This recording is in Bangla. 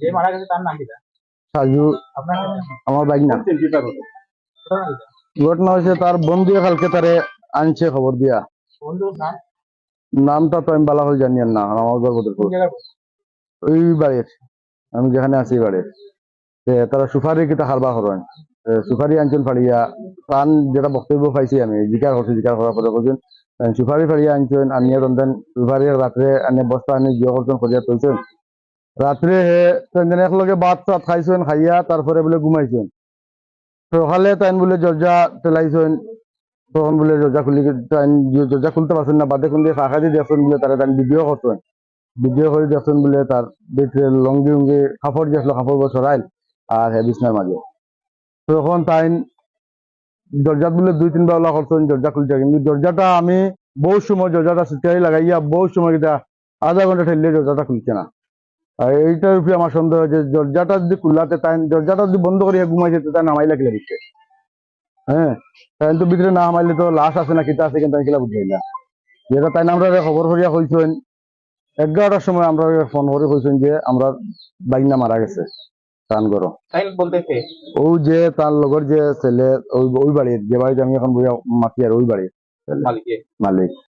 যে মারা গেছে তার নাম কিটা সাজু আপনার আমার বাইক না ঘটনা হয়েছে তার বন্ধু কালকে তারে আনছে খবর দিয়া। বন্ধুর নাম? নামটা তো আমি বালা হয়ে জানি না আমার গর্বদের ওই বাড়ির আমি যেখানে আছি বাড়ির। তে তারা সুপারি কিতা হারবা করেন এ, সুপারি আনছেন ফাড়িয়া। প্রাণ যেটা বক্তব্য পাইছি আমি জিকার করছি জিকার করার পরে করছেন সুপারি ফাড়িয়া আনছেন আনিয়ে রন্ধন। সুপারি রাত্রে আনে বস্তা আনি জিও করছেন করিয়া তুলছেন। রাত্রে হে তিনজন একলগে ভাত চাত খাইছেন, খাইয়া তারপরে বলে ঘুমাইছেন। সকালে তাইন বলে দরজা টেলাইছেন তখন বলে দরজা খুলি তাইন দরজা খুলতে পারছেন না, বাদে কোন দিয়ে ফাঁকা দিয়ে দেখছেন বলে তারা তাইন ভিডিও করছেন ভিডিও করে দেখছেন বলে তার ভিতরে লঙ্গি উঙ্গি কাপড় আসলো কাপড় সরাইল আর হে বিছনার মাঝে তখন তাই দরজা বলে দুই তিনবার ওলা করছেন দরজা খুলছে কিন্তু দরজাটা আমি বহু সময় দরজাটা সুতাই লাগাইয়া বহু সময় কিটা আধা ঘণ্টা ঠেললে দরজাটা খুলছে না। আর এইটার উপরে আমার সন্দেহ যে দরজাটা যদি খুললাতে তাই দরজাটা যদি বন্ধ করিয়া ঘুমাইছে তো তাই দিচ্ছে? হ্যাঁ? তাই তো ভিতরে না নামাইলে তো লাশ আছে না কিতা আছে কিন্তু আমি কিলা যেটা তাই আমরা খবর করিয়া কইছেন এগারোটার সময় আমরা ফোন করে কইছেন যে আমরা বাইনা মারা গেছে টান করো তাই ও যে তার লগর যে ছেলে ওই ওই বাড়ির যে বাড়িতে আমি এখন বইয়া মাতি আর ওই বাড়ির মালিক।